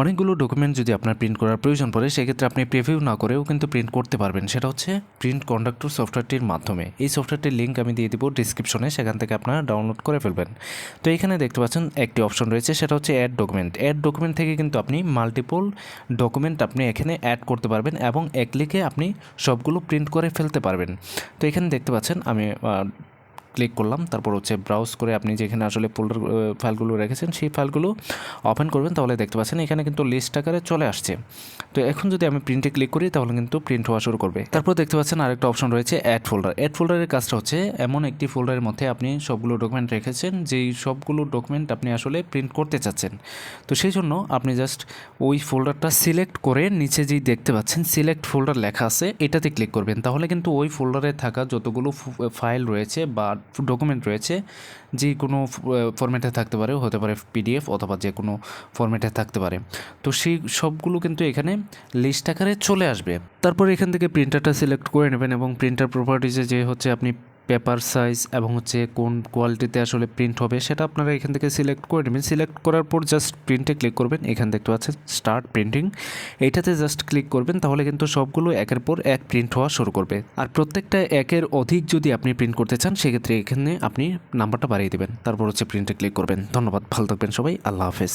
অনেকগুলো ডকুমেন্ট যদি আপনার প্রিন্ট করার প্রয়োজন পড়ে, সেক্ষেত্রে আপনি প্রিভিউ না করেও কিন্তু প্রিন্ট করতে পারবেন। সেটা হচ্ছে প্রিন্ট কন্ডাক্টর সফটওয়্যারটির মাধ্যমে। এই সফটওয়্যারটির লিঙ্ক আমি দিয়ে দিব ডিসক্রিপশনে সেখান থেকে আপনারা ডাউনলোড করে ফেলবেন। তো এখানে দেখতে পাচ্ছেন একটি অপশন রয়েছে, সেটা হচ্ছে অ্যাড ডকুমেন্ট অ্যাড ডকুমেন্ট থেকে কিন্তু আপনি মাল্টিপল ডকুমেন্ট আপনি এখানে অ্যাড করতে পারবেন এবং এক ক্লিকে আপনি সবগুলো প্রিন্ট করে ফেলতে পারবেন। তো এখানে দেখতে পাচ্ছেন আমি ক্লিক করলাম, তারপর হচ্ছে ব্রাউজ করে আপনি যেখানে আসলে ফোল্ডার ফাইলগুলো রেখেছেন, সেই ফাইলগুলো ওপেন করবেন, তাহলে দেখতে পাচ্ছেন এখানে কিন্তু লিস্ট আকারে চলে আসছে। তো এখন যদি আমি প্রিন্টে ক্লিক করি, তাহলে কিন্তু প্রিন্ট হওয়া শুরু করবে। তারপর দেখতে পাচ্ছেন আরেকটা অপশন রয়েছে অ্যাড ফোল্ডার অ্যাড ফোল্ডারের কাজটা হচ্ছে এমন একটি ফোল্ডারের মধ্যে আপনি সবগুলো ডকুমেন্ট রেখেছেন, যেই সবগুলো ডকুমেন্ট আপনি আসলে প্রিন্ট করতে চাচ্ছেন। তো সেই জন্য আপনি জাস্ট ওই ফোল্ডারটা সিলেক্ট করে নিচে যেই দেখতে পাচ্ছেন সিলেক্ট ফোল্ডার লেখা আছে, এটাতে ক্লিক করবেন। তাহলে কিন্তু ওই ফোল্ডারে থাকা যতগুলো ফাইল রয়েছে বা ডকুমেন্ট রয়েছে, যে কোনো ফরম্যাটে থাকতে পারে, হতে পারে পিডিএফ অথবা যে কোনো ফরম্যাটে থাকতে পারে। তো সেই সবগুলো কিন্তু এখানে লিস্ট আকারে চলে আসবে। তারপর এখান থেকে প্রিন্টারটা সিলেক্ট করে নেবেন এবং প্রিন্টার প্রপার্টিজে যে হচ্ছে আপনি পেপার সাইজ এবং হচ্ছে কোন কোয়ালিটিতে আসলে প্রিন্ট হবে সেটা আপনারা এখান থেকে সিলেক্ট করে নেবেন। সিলেক্ট করার পর জাস্ট প্রিন্টে ক্লিক করবেন। এখান দেখতে পাচ্ছেন, স্টার্ট প্রিন্টিং। এইটাতে জাস্ট ক্লিক করবেন, তাহলে কিন্তু সবগুলো একের পর এক প্রিন্ট হওয়া শুরু করবে। আর প্রত্যেকটা একের অধিক যদি আপনি প্রিন্ট করতে চান, সেক্ষেত্রে এখানে আপনি নাম্বারটা বাড়িয়ে দেবেন। তারপর হচ্ছে প্রিন্টে ক্লিক করবেন। ধন্যবাদ, ভালো থাকবেন সবাই। আল্লাহ হাফেজ।